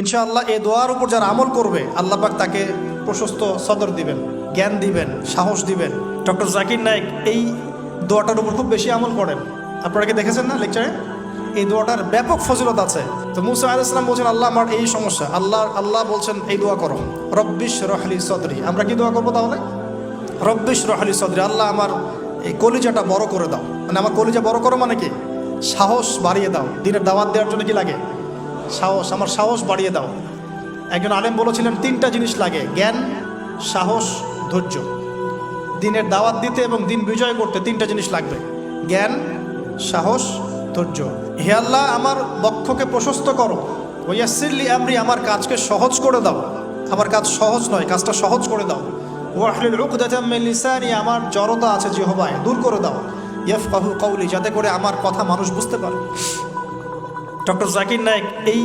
ইনশাআল্লাহ এই দোয়ার উপর যারা আমল করবে, আল্লাহ পাক তাকে প্রশস্ত সদর দিবেন, জ্ঞান দিবেন, সাহস দিবেন। ডক্টর জাকির নায়েক এই দোয়াটার উপর খুব বেশি আমল করেন। আপনারা কি দেখেছেন না লেকচারে? এই দোয়াটার ব্যাপক ফজিলত আছে। তো মুসা আল ইসলাম বলছেন, আল্লাহ আমার এই সমস্যা, আল্লাহ আল্লাহ বলছেন এই দোয়া করো। রব্বিশ রহলি সদরি। আমরা কি দোয়া করব তাহলে? রব্বিশ রহলি সদরি, আল্লাহ আমার এই কলিজাটা বড় করে দাও। মানে আমার কলিজা বড় করো মানে কি? সাহস বাড়িয়ে দাও। দিনের দাওয়াত দেওয়ার জন্য কি লাগে? সাহস, আমার সাহস বাড়িয়ে দাও। একজন আলেম বলেছিলেন, তিনটা জিনিস লাগে, জ্ঞান, সাহস, ধৈর্য। দিনের দাওয়াত দিতে এবং দিন বিজয় করতে তিনটা জিনিস লাগবে, জ্ঞান, সাহস, ধৈর্য। হে আল্লাহ, আমার বক্ষকে প্রশস্ত করো। ওয়াসিল্লি আমরি, আমার কাজকে সহজ করে দাও। আমার কাজ সহজ নয়, কাজটা সহজ করে দাও। ওয়াহলিল লিসানি, আমার জড়তা আছে যে জিহবায়, দূর করে দাও। ইয়াফকাহু কওলি, যাতে করে আমার কথা মানুষ বুঝতে পারে। ডক্টর জাকির নায়েক এই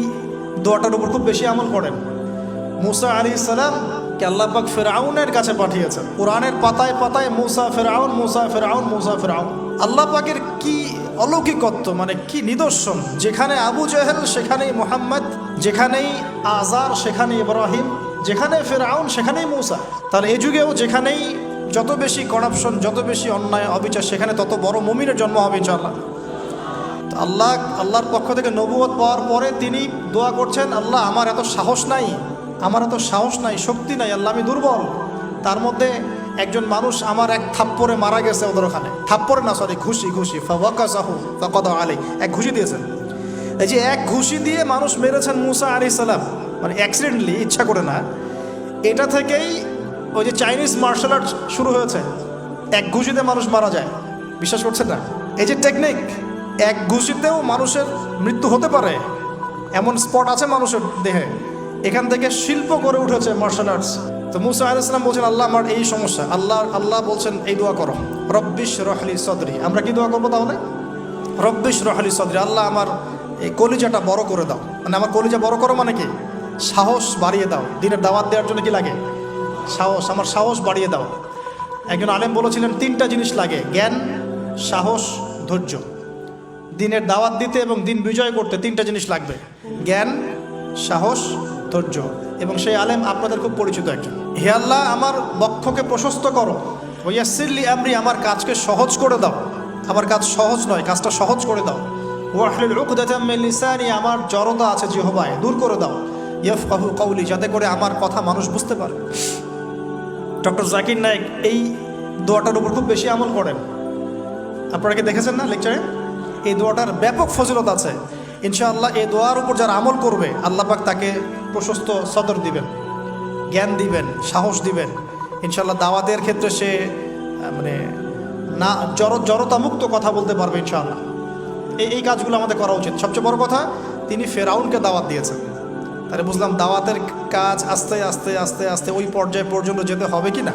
দোয়াটার উপর খুব বেশি আমল করেন। মুসা আলী ইসালাম কে আল্লাহ পাক ফেরাউনের কাছে পাঠিয়েছেন। কোরআনের পাতায় পাতায় মুসা ফেরাউন মুসা ফেরাউন মুসা ফেরাউন। আল্লাহ পাকের কি অলৌকিকত্ব মানে কি নিদর্শন? যেখানে আবু জেহেল, সেখানেই মোহাম্মদ, যেখানেই আজার সেখানে ইব্রাহিম, যেখানে ফেরাউন, সেখানেই মৌসা। তাহলে এই যুগেও যেখানেই যত বেশি করাপশন যত বেশি অন্যায়, অবিচার, সেখানে তত বড় মুমিনের জন্ম হবে ইনশাআল্লাহ। আল্লাহ, আল্লাহর পক্ষ থেকে নবুয়ত পাওয়ার পরে তিনি দোয়া করছেন, আল্লাহ, আমার এত সাহস নাই, আমার এত সাহস নাই, শক্তি নাই, আল্লাহ, আমি দুর্বল। তার মধ্যে একজন মানুষ আমার এক থাপ্পরে মারা গেছে ওদের ওখানে। থাপ্পরে না সরি ঘুষি ঘুষি। আলী এক ঘুষি দিয়েছেন। এই যে এক ঘুষি দিয়ে মানুষ মেরেছেন মুসা আলি সালাম মানে অ্যাক্সিডেন্টলি ইচ্ছা করে না। এটা থেকেই ওই যে চাইনিজ মার্শাল আর্ট শুরু হয়েছে। এক ঘুষিতে মানুষ মারা যায়। বিশ্বাস করছেন না? এই যে টেকনিক এক ঘুষিতেও মানুষের মৃত্যু হতে পারে। এমন স্পট আছে মানুষের দেহে। এখান থেকে শিল্প করে উঠেছে মার্শাল আর্টস তো মুসা আল বলছেন, আল্লাহ আমার এই সমস্যা। আল্লাহ আল্লাহ বলছেন, এই দোয়া করো। রব্বিশ রহলি সদরি। আমরা কি দোয়া করব তাহলে? রব্বিশ রহলি সদরি। আল্লাহ আমার এই কলিজাটা বড় করে দাও। মানে আমার কলিজা বড় করো মানে কি? সাহস বাড়িয়ে দাও। দিনের দাওয়াত দেওয়ার জন্য কি লাগে? সাহস, আমার সাহস বাড়িয়ে দাও। একজন আলেম বলেছিলেন, তিনটা জিনিস লাগে, জ্ঞান, সাহস, ধৈর্য। দিনের দাওয়াত দিতে এবং দিন বিজয় করতে তিনটা জিনিস লাগবে। জ্ঞান, সাহস, ধৈর্য। এবং সেই আলেম আপনাদের খুব পরিচিত একজন। হে আল্লাহ, আমার বক্ষকে প্রশস্ত করো। ওয়াসিল্লি আমরি, আমার কাজকে সহজ করে দাও। আমার কাজ সহজ নয়, কাজটা সহজ করে দাও। আমার জড়তা আছে যে জিহবায়, দূর করে দাও। ইয়াফকাহু কওলি, যাতে করে আমার কথা মানুষ বুঝতে পারে। ডক্টর জাকির নায়েক এই দোয়াটার উপর খুব বেশি আমল করেন। আপনারা কি দেখেছেন না লেকচারে? এই দোয়াটার ব্যাপক ফজিলত আছে। ইনশাআল্লাহ এই দোয়ার উপর যারা আমল করবে, আল্লাহ পাক তাকে প্রশস্ত সদর দিবেন, জ্ঞান দিবেন, সাহস দিবেন। ইনশাআল্লাহ দাওয়াতের ক্ষেত্রে সে মানে না, জড়, জড়তামুক্ত কথা বলতে পারবে ইনশাআল্লাহ। এই এই কাজগুলো আমাদের করা উচিত। সবচেয়ে বড় কথা, তিনি ফেরাউনকে দাওয়াত দিয়েছেন। তাহলে বুঝলাম দাওয়াতের কাজ আস্তে আস্তে আস্তে আস্তে ওই পর্যায়ে পর্যন্ত যেতে হবে কি না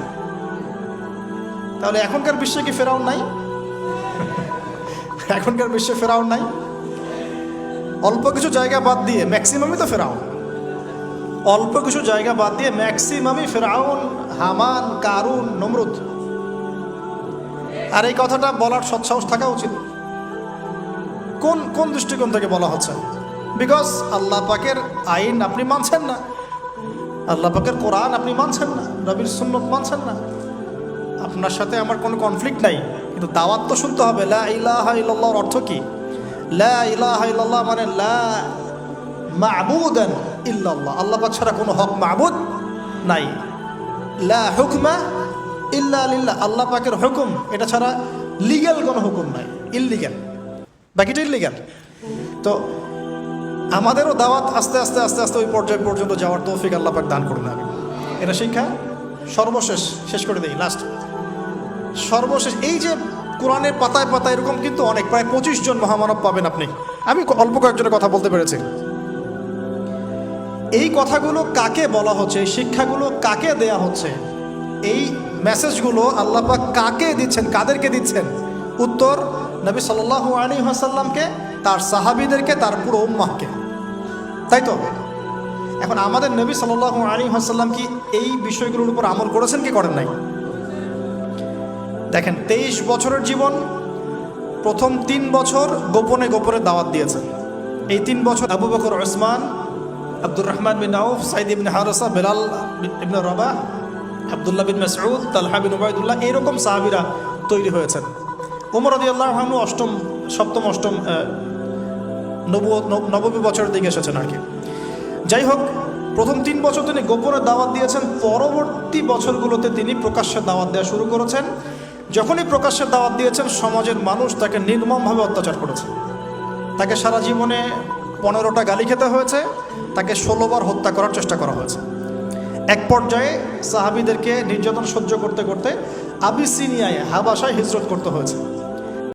তাহলে এখনকার বিশ্বে কি ফেরাউন নাই? এখনকার বিশ্বে ফেরাউন নাই। অল্প কিছু জায়গা বাদ দিয়ে ম্যাক্সিমামই তো ফেরাউন। অল্প কিছু জায়গা বাদ দিয়ে ম্যাক্সিমামই ফেরাউন, হামান, কারুন, নমরুদ। আর এই কথাটা বলার সৎসাহস থাকা উচিত। কোন কোন দৃষ্টিকোণ থেকে বলা হচ্ছে? বিকজ আল্লাহ পাকের আইন আপনি মানছেন না। আল্লাহ পাকের কোরআন আপনি মানছেন না। রবির সুন্নত মানছেন না। আপনার সাথে আমার কোনো কনফ্লিক্ট নাই। কিন্তু দাওয়াত তো শুনতে হবে। লা ইলাহা ইল্লাল্লাহর অর্থ কি? লা ইলাহা ইল্লাল্লাহ মানে লা মাবুদান ইল্লাল্লাহ। আল্লাহ ছাড়া কোনো হক মাবুদ নাই। লা হুকমা ইল্লা লিল্লাহ। আল্লাহ পাকের হুকুম, এটা ছাড়া লিগ্যাল কোনো হুকুম নাই। ইললিগ্যাল বাকিটা ইললিগ্যাল তো আমাদেরও দাওয়াত আস্তে আস্তে আস্তে আস্তে ওই পর্যায় পর্যন্ত যাওয়ার তৌফিক আল্লাহ পাক দান করুন আমি এটা শিক্ষা সর্বশেষ, শেষ করে দিই লাস্ট সর্বশেষ, এই যে কোরআনের পাতায় পাতায় এরকম কিন্তু অনেক, প্রায় পঁচিশ জন মহামানব পাবেন আপনি। আমি অল্প কয়েকজনের কথা বলতে পেরেছি। এই কথাগুলো কাকে বলা হচ্ছে শিক্ষাগুলো কাকে দেয়া হচ্ছে, এই মেসেজগুলো আল্লাপাক কাকে দিচ্ছেন, কাদেরকে দিচ্ছেন? উত্তর, নবী সাল্লাহ আলী হাসাল্লামকে তার সাহাবিদেরকে, তার পুরো উম্মাহকে। তাই তো? এখন আমাদের নবী সাল্লাহ আলী হাসাল্লাম কি এই বিষয়গুলোর উপর আমল করেছেন কি করেন নাই? দেখেন, তেইশ বছরের জীবন, প্রথম তিন বছর গোপনে গোপনে দাওয়াত দিয়েছেন। এই তিন বছর আবু বকর, ওসমান, আব্দুর রহমান বিন আউফ, সাইদ ইবিন হারসা, বেলাল ইবনে রবা আবদুল্লাহ বিন মাসউদ, তালহা বিন উবায়দুল্লাহ, এরকম সাহাবিরা তৈরি হয়েছেন। ওমর রদি আল্লাহ অষ্টম, সপ্তম, অষ্টম নব, নবমী বছরের দিকে এসেছেন আর কি। যাই হোক, প্রথম তিন বছর তিনি গোপনে দাওয়াত দিয়েছেন, পরবর্তী বছরগুলোতে তিনি প্রকাশ্যে দাওয়াত দেওয়া শুরু করেছেন। যখনই প্রকাশ্যে দাওয়াত দিয়েছেন, সমাজের মানুষ তাকে নির্মমভাবে অত্যাচার করেছে। তাকে সারা জীবনে পনেরোটা গালি খেতে হয়েছে, তাকে ষোলোবার হত্যা করার চেষ্টা করা হয়েছে। এক পর্যায়ে সাহাবিদেরকে নির্যাতন সহ্য করতে করতে আবিসিনিয়ায় হাবাসায় হিজরত করতে হয়েছে।